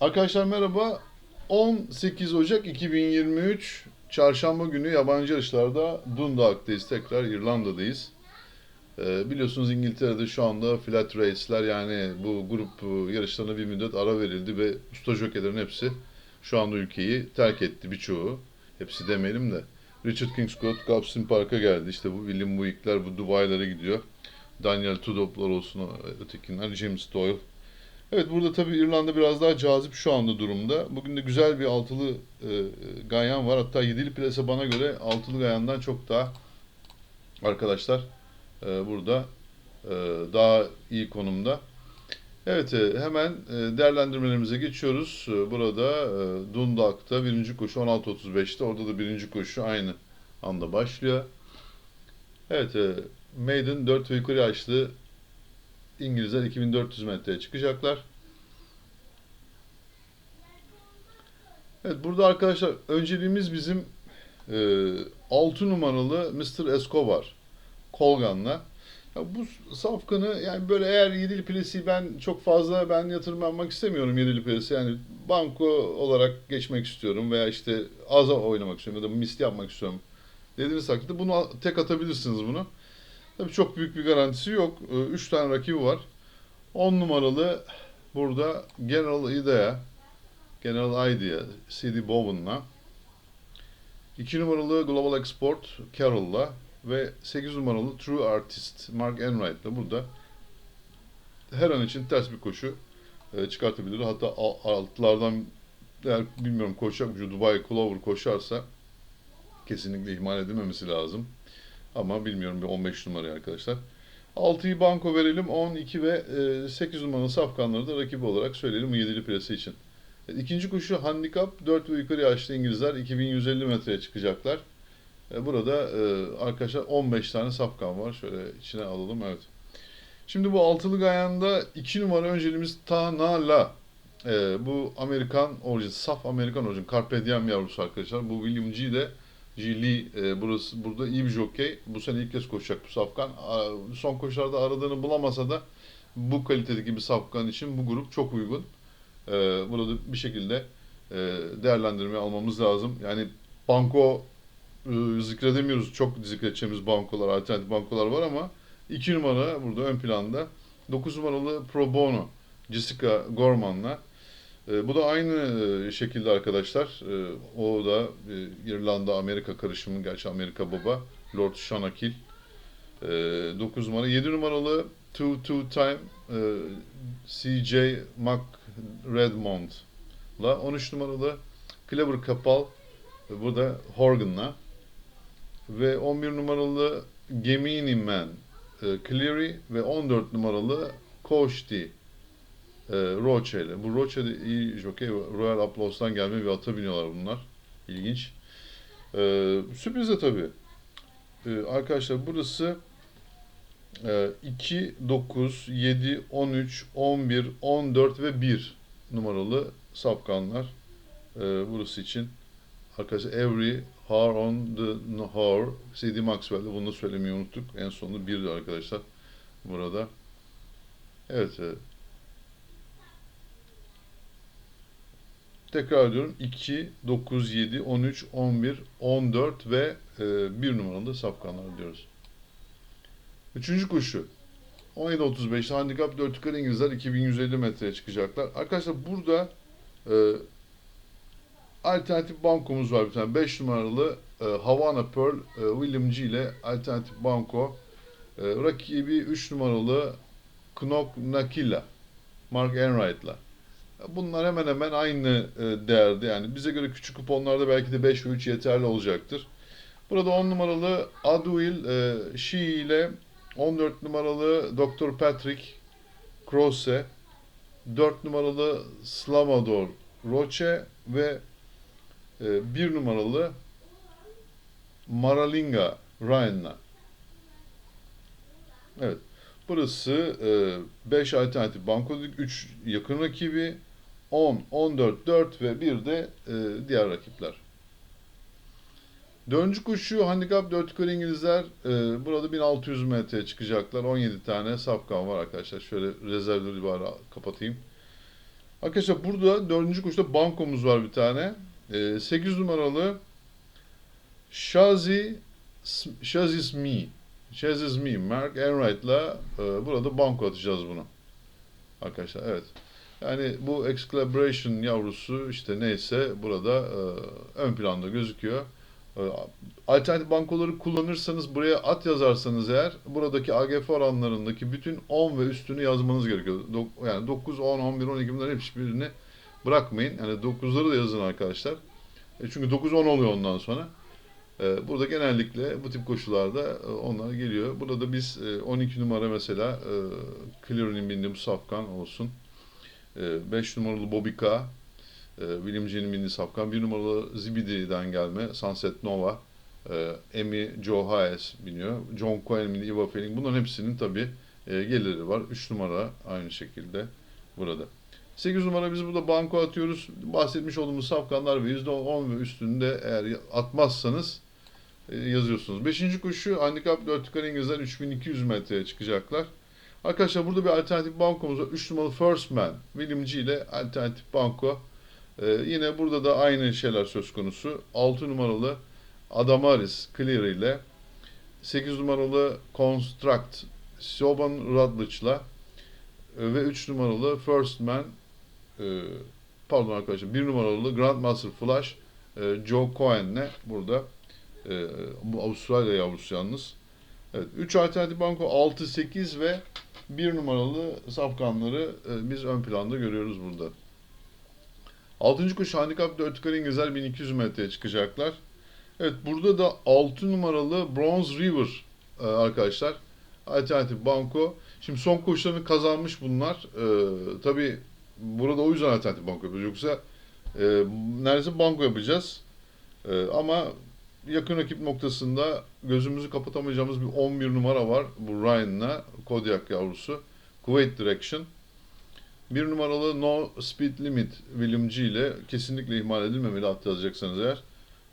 Arkadaşlar merhaba. 18 Ocak 2023 Çarşamba günü yabancı yarışlarda Dundalk'tayız. Tekrar İrlanda'dayız. Ee, biliyorsunuz İngiltere'de şu anda flat race'ler yani bu grup e, yarışlarına bir müddet ara verildi ve usta jockeylerin hepsi şu anda ülkeyi terk etti birçoğu. Hepsi demeyelim de. Richard Kingscote Gulfstream Park'a geldi. İşte bu William Buick'ler bu Dubai'lere gidiyor. Daniel Tudop'lar olsun ötekiler. James Doyle. Evet burada tabii İrlanda biraz daha cazip şu anda durumda. Bugün de güzel bir altılı e, ganyan var. Hatta yedili plase bana göre altılı ganyandan çok daha arkadaşlar e, burada e, daha iyi konumda. Evet e, hemen e, değerlendirmelerimize geçiyoruz. E, Burada e, Dundalk'ta birinci koşu 16.35'te. Orada da birinci koşu aynı anda başlıyor. Evet e, Maiden 4 ve yukarı yaşlı İngilizler 2400 metreye çıkacaklar. Evet burada arkadaşlar önceliğimiz bizim e, 6 numaralı Mr. Escobar Colgan'la. Ya bu safkanı yani böyle eğer yedili plesi ben çok fazla ben yatırım yapmak istemiyorum yedili plesi. Yani banko olarak geçmek istiyorum veya işte aza oynamak istiyorum ya da misli yapmak istiyorum dediğiniz takdirde bunu tek atabilirsiniz bunu. Tabii çok büyük bir garantisi yok. 3 tane rakibi var. 10 numaralı burada General Idea, General Idea, C.D. Bowen'la. 2 numaralı Global Export Carroll'la ve 8 numaralı True Artist Mark Enright'la burada her an için ters bir koşu e, çıkartabilir. Hatta al- altlardan eğer bilmiyorum koşacak mı Dubai Clover koşarsa kesinlikle ihmal edilmemesi lazım. Ama bilmiyorum bir 15 numarayı arkadaşlar. 6'yı banko verelim. 12 ve e, 8 numaralı safkanları da rakibi olarak söyleyelim bu yedili plase için. Evet, ikinci koşu handikap 4 ve yukarı yaşlı İngilizler 2150 metreye çıkacaklar. E, Burada e, arkadaşlar 15 tane safkan var. Şöyle içine alalım. Evet. Şimdi bu altılı gayanda 2 numara önceliğimiz Tanala. E, bu Amerikan orijin, saf Amerikan orijin. Carpe Diem yavrusu arkadaşlar. Bu William G de Lee e, burası, burada iyi bir jockey. Bu sene ilk kez koşacak bu safkan. Son koşularda aradığını bulamasa da bu kalitedeki bir safkan için bu grup çok uygun. E, burada bir şekilde e, değerlendirme almamız lazım. Yani banko e, zikredemiyoruz. Çok zikredeceğimiz bankolar, alternatif bankolar var ama 2 numara burada ön planda. 9 numaralı Pro Bono Jessica Gorman'la. E, bu da aynı e, şekilde arkadaşlar. E, o da İrlanda Amerika karışımı. Gerçi Amerika baba. Lord Shanakil. E, 9 numara. 7 numaralı Two Two Time e, CJ McRedmond'la. 13 numaralı Clever Kapal e, burada Horgan'la. Ve 11 numaralı Gemini Man e, Cleary ve 14 numaralı Koşti e, Roche ile. Bu Roche de iyi jockey. Royal Applause'dan gelme bir ata biniyorlar bunlar. İlginç. E, sürpriz de tabii. E, arkadaşlar burası e, 2, 9, 7, 13, 11, 14 ve 1 numaralı safkanlar. E, burası için. Arkadaşlar Every Har on the Har C.D. Maxwell'de bunu söylemeyi unuttuk. En sonunda 1'di arkadaşlar. Burada. Evet. e, Tekrar ediyorum. 2, 9, 7, 13, 11, 14 ve e, 1 numaralı safkanlar diyoruz. Üçüncü koşu. 17.35'te handikap 4 yukarı İngilizler 2150 metreye çıkacaklar. Arkadaşlar burada e, alternatif bankomuz var bir tane. 5 numaralı e, Havana Pearl e, William G ile alternatif banko. E, rakibi 3 numaralı Knok Nakila Mark Enright'la. Bunlar hemen hemen aynı e, değerde. Yani bize göre küçük kuponlarda belki de 5 ve 3 yeterli olacaktır. Burada 10 numaralı Adwil e, Shi ile 14 numaralı Dr. Patrick Croce, 4 numaralı Slamador Roche ve e, 1 numaralı Maralinga Ryan'la. Evet. Burası 5 alternatif banko 3 yakın rakibi 10, 14, 4 ve 1 de e, diğer rakipler. Dördüncü koşu handikap 4 yukarı İngilizler e, burada 1600 metreye çıkacaklar. 17 tane safkan var arkadaşlar. Şöyle rezervleri bari kapatayım. Arkadaşlar burada dördüncü koşuda bankomuz var bir tane. Ee, 8 numaralı Shazi Shazis Me. Shazis Me. Mark Enright'la e, burada banko atacağız bunu. Arkadaşlar evet. Yani bu Excalibration yavrusu işte neyse burada e, ön planda gözüküyor. E, alternatif bankoları kullanırsanız buraya at yazarsanız eğer buradaki AGF oranlarındaki bütün 10 ve üstünü yazmanız gerekiyor. Dok- yani 9, 10, 11, 12 bunların hiçbirini bırakmayın. Yani 9'ları da yazın arkadaşlar. E, çünkü 9, 10 oluyor ondan sonra. E, burada genellikle bu tip koşularda e, onlar geliyor. Burada da biz e, 12 numara mesela e, Cleary'nin bindiği bu safkan olsun. 5 numaralı Bobika, e, William G'nin bindiği safkan. 1 numaralı Zibidi'den gelme Sunset Nova. e, Emi Joe Hayes biniyor. John Cohen Eva Felling. Bunların hepsinin tabi geliri var. 3 numara aynı şekilde burada. 8 numara biz burada banko atıyoruz. Bahsetmiş olduğumuz safkanlar ve %10 ve üstünde eğer atmazsanız e, yazıyorsunuz. 5. koşu handikap 4 yukarı İngilizler 3200 metreye çıkacaklar. Arkadaşlar burada bir alternatif bankomuz var. 3 numaralı First Man. William G ile alternatif banko. Ee, yine burada da aynı şeyler söz konusu. 6 numaralı Adamaris Clear ile 8 numaralı Construct Siobhan Rutledge'la e, ve 3 numaralı First Man e, pardon arkadaşlar 1 numaralı Grandmaster Flash e, Joe Cohen'le burada e, bu Avustralya yavrusu yalnız. Evet, 3 alternatif banko 6, 8 ve 1 numaralı safkanları e, biz ön planda görüyoruz burada. 6. koşu handikap 4 yukarı İngilizler 1200 metreye çıkacaklar. Evet burada da 6 numaralı Bronze River e, arkadaşlar. Alternatif banko. Şimdi son koşularını kazanmış bunlar. E, Tabi burada o yüzden alternatif banko yapıyoruz. Yoksa e, neredeyse banko yapacağız. E, ama yakın rakip noktasında gözümüzü kapatamayacağımız bir 11 numara var. Bu Ryan'la Kodiak yavrusu. Kuwait Direction. Bir numaralı No Speed Limit William G ile kesinlikle ihmal edilmemeli at yazacaksanız eğer.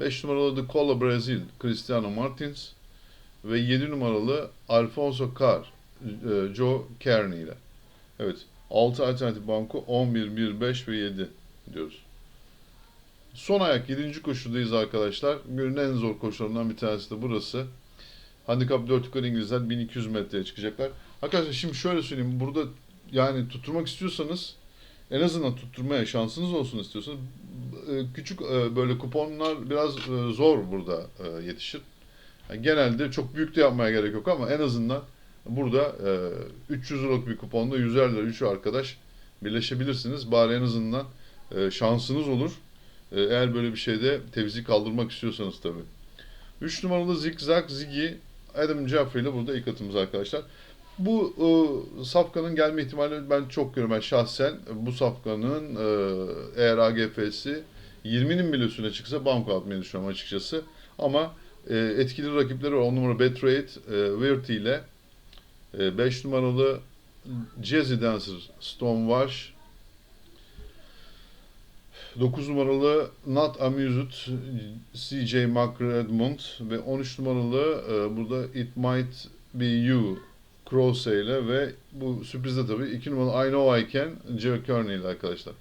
5 numaralı The Cola Brazil Cristiano Martins ve 7 numaralı Alfonso Carr e, Joe Kearney ile. Evet. 6 alternatif banko 11, 1, 5 ve 7 diyoruz. Son ayak 7. koşudayız arkadaşlar. Günün en zor koşularından bir tanesi de burası. Handikap 4 yukarı İngilizler 1200 metreye çıkacaklar. Arkadaşlar şimdi şöyle söyleyeyim. Burada yani tutturmak istiyorsanız en azından tutturmaya şansınız olsun istiyorsanız e, küçük e, böyle kuponlar biraz e, zor burada yetişir. Yani genelde çok büyük de yapmaya gerek yok ama en azından burada 300 liralık bir kuponda 100'er lira 3 arkadaş birleşebilirsiniz. Bari en azından şansınız olur. Ee, Eğer böyle bir şeyde tevzi kaldırmak istiyorsanız tabii. 3 numaralı Zigzag Ziggy Adam Jeffrey ile burada ilk atımız arkadaşlar. Bu e, safkanın gelme ihtimali ben çok görüyorum. Ben şahsen bu safkanın e, eğer AGF'si 20'nin bile üstüne çıksa banko atmayı düşünüyorum açıkçası. Ama e, etkili rakipleri var. 10 numara Betrayed, e, Verti ile 5 numaralı Jazzy Dancer Stonewash 9 numaralı Not Amused CJ McRedmond ve 13 numaralı e, burada It Might Be You Crossey ile ve bu sürprizde tabii 2 numaralı I Know I Can Joe Kearney ile arkadaşlar.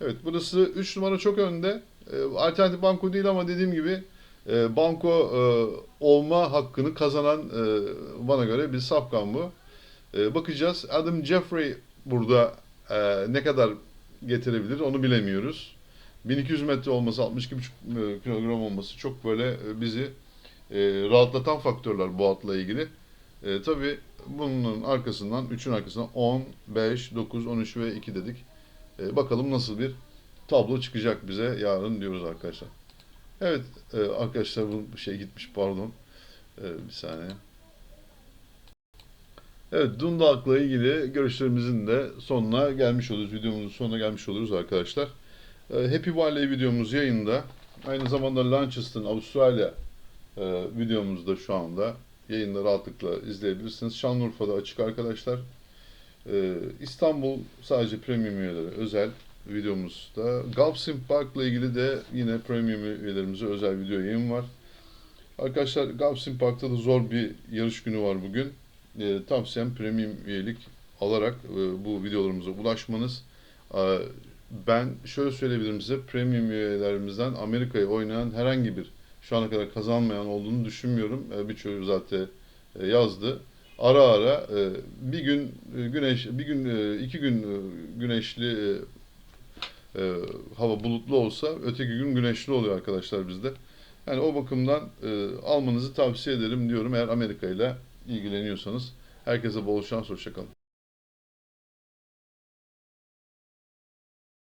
Evet burası 3 numara çok önde. E, alternatif banko değil ama dediğim gibi e, banko e, olma hakkını kazanan e, bana göre bir safkan bu. E, bakacağız. Adam Jeffrey burada e, ne kadar getirebilir onu bilemiyoruz. 1200 metre olması, 62,5 kilogram olması çok böyle e, bizi e, rahatlatan faktörler bu atla ilgili. E, Tabi bunun arkasından, 3'ün arkasından 10, 5, 9, 13 ve 2 dedik. E, bakalım nasıl bir tablo çıkacak bize yarın diyoruz arkadaşlar. Evet e, arkadaşlar bu şey gitmiş pardon. E, bir saniye. Evet Dundalk'la ilgili görüşlerimizin de sonuna gelmiş oluyoruz. Videomuzun sonuna gelmiş oluyoruz arkadaşlar. E, Happy Valley videomuz yayında. Aynı zamanda Launceston Avustralya e, videomuzda şu anda yayında rahatlıkla izleyebilirsiniz. Şanlıurfa'da açık arkadaşlar. E, İstanbul sadece premium üyeleri özel videomuzda. Gulfstream Park'la ilgili de yine premium üyelerimize özel video yayın var. Arkadaşlar Gulfstream Park'ta da zor bir yarış günü var bugün. E, tavsiyem premium üyelik alarak e, bu videolarımıza ulaşmanız. E, ben şöyle söyleyebilirim size premium üyelerimizden Amerika'yı oynayan herhangi bir şu ana kadar kazanmayan olduğunu düşünmüyorum. E, Birçoğu zaten e, yazdı. Ara ara e, bir gün e, güneş bir gün e, iki gün e, güneşli e, e, hava bulutlu olsa öteki gün güneşli oluyor arkadaşlar bizde. Yani o bakımdan e, almanızı tavsiye ederim diyorum eğer Amerika ile ilgileniyorsanız. Herkese bol şans, hoşça kalın.